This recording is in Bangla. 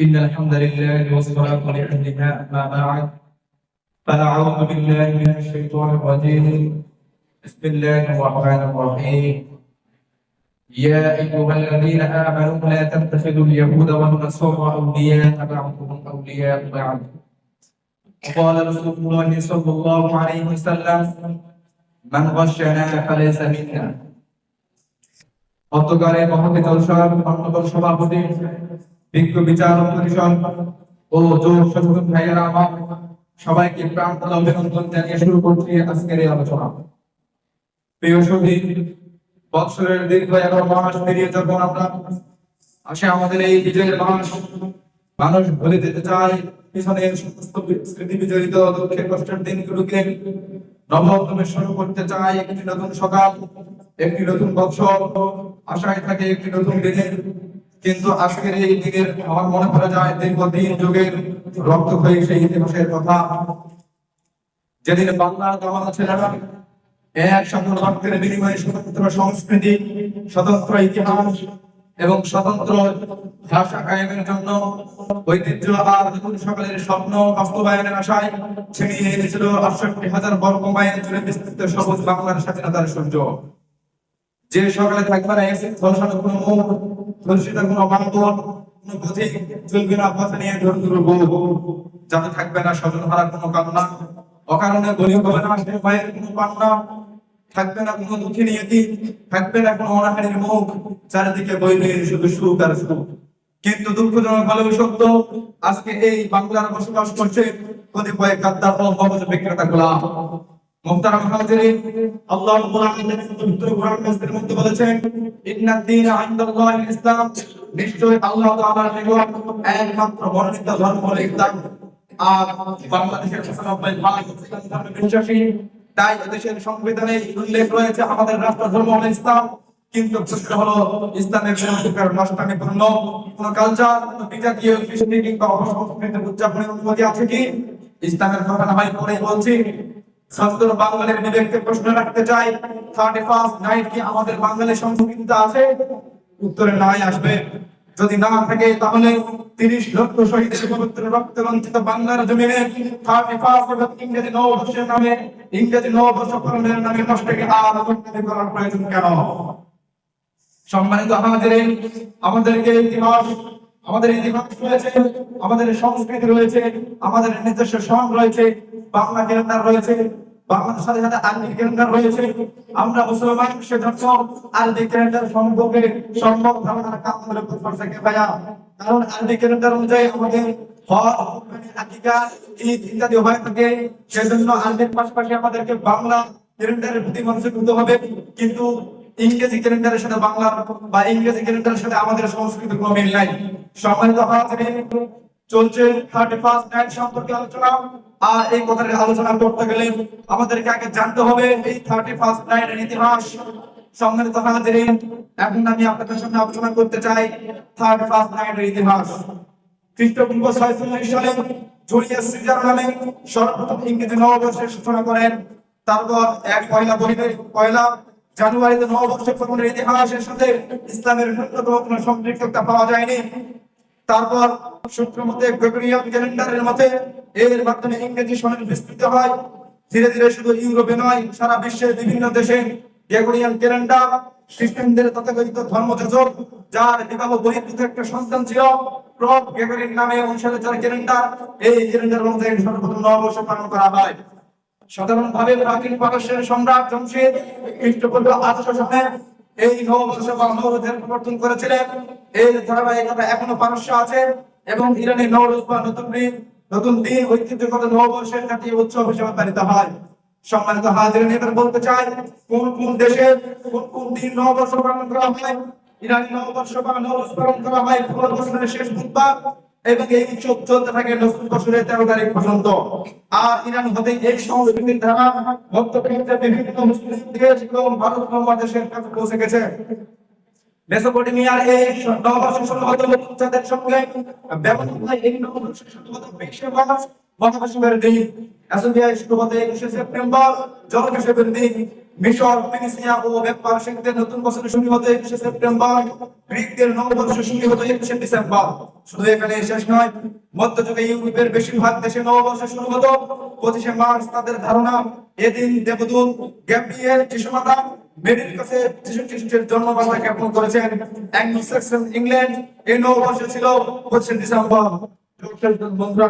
إن الحمد لله والصلاة لأهلها أما بعد. فأعوذ بالله من الشيطان الرجيم. بسم الله الرحمن الرحيم. يا أيها الذين آمنوا لا تتخذوا اليهود والنصارى أولياء بعضهم أولياء بعض. وقال رسول الله صلى الله عليه وسلم من غشنا فليس منا অন্তকারে মহাকে জলসার অন্যতম সভাপতি বিজ্ঞ বিচারক পরিষদ ও যোগ সচেতন ভাইয়েরা আমার সবাইকে প্রাণ অভিনন্দন জানিয়ে শুরু করছি আজকের এই আলোচনা। প্রিয় সঙ্গী বৎসরের দীর্ঘ এগারো মাস পেরিয়ে যখন আমরা আসে আমাদের এই বিজয়ের মাস, মানুষ ভুলে যেতে চায় পিছনের সমস্ত স্মৃতি বিজড়িত দুঃখের কষ্টের দিনগুলোকে। নবমে শুরু করতে চায় একটি নতুন সকাল। একটি নতুন বৎসর, আশায় থাকে একটি নতুন দিনের কিন্তু আজকের এই দিনের, আমার মনে করা যায় দীর্ঘদিন যুগের রক্ত হয়ে সেই ইতিহাসের কথা। যেদিন বাংলার জমানা ছেলেরা এক সকল রক্তের বিনিময়ে স্বতন্ত্র সংস্কৃতি, স্বতন্ত্র ইতিহাস এবং স্বতন্ত্র ভাষা কায়েমের জন্য ঐতিহ্য আর নতুন সকলের স্বপ্ন বাস্তবায়নের আশায় ছিনিয়ে এনেছিল আটষট্টি হাজার বর্গ মাইল জুড়ে বিস্তৃত সবুজ বাংলার স্বাধীনতার সূর্য। যে সকালে থাকবে না এসে ধর্ষণের কোনো মুখ ধর্ষিত কোনো বান্ধব কোনো পথিক চলবে না, পথে নিয়ে ধরে ধরবো যাতে থাকবে না, স্বজন হারা কোনো কান্না অকারণে গরিব হবে না সে ভয়ের কোনো কান্না থাকবে না কোনো দুঃখী নিয়তি, থাকবে না কোনো অনাহারের মুখ, চারিদিকে বইবে শুধু সুখ আর সুখ। কিন্তু দুঃখজনক ভালো সত্য, আজকে এই বাংলার বসবাস করছে কতিপয় ও মগজ বিক্রেতা গোলাম। মুহতারাম হাজিরিন আল্লাহ রাব্বুল আলামিন পবিত্র কোরআন মাসের মধ্যে বলেছেন ইন্নাদ দীন ইনদাল্লাহিল ইসলাম। নিশ্চয় আল্লাহ তাআলার নিকট একমাত্র মনোনীত ধর্ম হলো ইসলাম। আর বাংলাদেশের 95 ভাগ ইসলাম বিশ্বাসী, তাই দেশের সংবিধানে উল্লেখ রয়েছে, আমাদের রাষ্ট্র ধর্ম হলো ইসলাম। কিন্তু হলো, ইসলামের অপসংস্কৃতির উদযাপনের অনুমতি আছে কি? ইসলামের কথা হয় পরে বলছি সন্তর বাঙালির বিবেককে প্রশ্ন রাখতে চাই। থার্টি ফার্স্ট নাইট কি আমাদের সংস্কৃতিতে আছে? উত্তরে নাই আসবে। যদি না থাকে তাহলে তিরিশ লক্ষ রক্ত বাংলার জমিনে থার্টি ফার্স্ট ইংরেজি নববর্ষের নামে, ইংরেজি নববর্ষ পালনের নামে নষ্টকে আর করার প্রয়োজন কেন? সম্মানিত আমাদের আমাদেরকে ইতিহাস আমাদের ইতিহাস রয়েছে, আমাদের সংস্কৃতি রয়েছে, আমাদের নিজস্ব সং রয়েছে, বাংলা ক্যালেন্ডার রয়েছে ক্যালেন্ডার রয়েছে। কারণ অনুযায়ী আমাদের আরবির পাশাপাশি আমাদেরকে বাংলা প্রতি হবে। কিন্তু ইংরেজি ক্যালেন্ডারের সাথে বাংলা বা ইংরেজি ক্যালেন্ডারের সাথে আমাদের সংস্কৃতির কোনো মিল নাই। সম্মানিত হাজিরিন চলছে থার্টি ফার্স্ট নাইট সম্পর্কে আলোচনা। আর এই কথার আলোচনা করতে গেলে আমাদেরকে আগে জানতে হবে এই থার্টি ফার্স্ট নাইটের ইতিহাস। সম্মানিত হাজিরিন এখন আমি আপনাদের সামনে আলোচনা করতে চাই থার্টি ফার্স্ট নাইটের ইতিহাস। খ্রিস্টপূর্ব ছয়চল্লিশ সালে জুলিয়াস সিজার নামে সর্বপ্রথম ইংরেজি নববর্ষের সূচনা করেন। তারপর এক পয়লা বহিরের পয়লা জানুয়ারিতে নববর্ষ ইতিহাসের সাথে ইসলামের ন্যূনতম কোনো সম্পৃক্ততা পাওয়া যায়নি। তারপর সূত্র মতে গ্রেগরিয়ান ক্যালেন্ডারের মতে এর মাধ্যমে ইংরেজি সনের বিস্তৃত হয়। ধীরে ধীরে শুধু ইউরোপে নয়, সারা বিশ্বের বিভিন্ন দেশে গ্রেগরিয়ান ক্যালেন্ডার, খ্রিস্টানদের তথাকথিত ধর্মযাজক, যার বিবাহ বহির্ভূত একটা সন্তান ছিল প্রব গ্রেগরির নামে অনুসারে যার ক্যালেন্ডার, এই ক্যালেন্ডার অনুযায়ী সর্বপ্রথম নববর্ষ পালন করা হয়। সাধারণভাবে প্রাচীন পারস্যের সম্রাট জমশিদ। খ্রিস্টপূর্ব আটশো সালে এই নববর্ষ বা প্রবর্তন করেছিলেন। এই ধারাবাহিকতা এখনও পারস্য আছে এবং ইরানের নবরোজ বা নতুন দিন নতুন দিন ঐতিহ্যগত নববর্ষের জাতীয় উৎসব হিসেবে পালিত হয়। সম্মানিত হাজির, এবার বলতে চাই, কোন কোন দেশে কোন কোন দিন নববর্ষ পালন করা হয়? ইরানি নববর্ষ বা নববর্ষ পালন করা হয় পুরো বছরের শেষ বুধবার। এবং এই উৎসব চলতে থাকে নতুন বছরের তেরো তারিখ পর্যন্ত। আর ইরান হতে এই সংস্কৃতির ধারা মধ্যপ্রাচ্যের বিভিন্ন মুসলিম দেশ এবং ভারত উপমহাদেশের কাছে পৌঁছে গেছে। মেসোপটেমিয়ার এই সম্ভবত সঙ্গে ব্যবহার এই সম্ভবত মহাকাশের সেপ্টেম্বর জলকেশের দিন। মিশর ফিনিসিয়া ও ব্যবসায়িকদের নতুন শুরু হতো একুশে সেপ্টেম্বর, গ্রিকদের শুরু হতো একুশে ডিসেম্বর। শুধু এখানে শেষ নয়, মধ্যযুগে ইউরোপের বেশিরভাগ দেশে শুরু হতো। পঁচিশে মার্চ তাদের ধারণা, এদিন দেবদূত গ্যাব্রিয়েল যিশুমাতা মেরির কাছে যিশু খ্রিস্টের জ্ঞাপন করেছেন। ইংল্যান্ড এই নববর্ষ ছিল পঁচিশে ডিসেম্বর। বন্ধুরা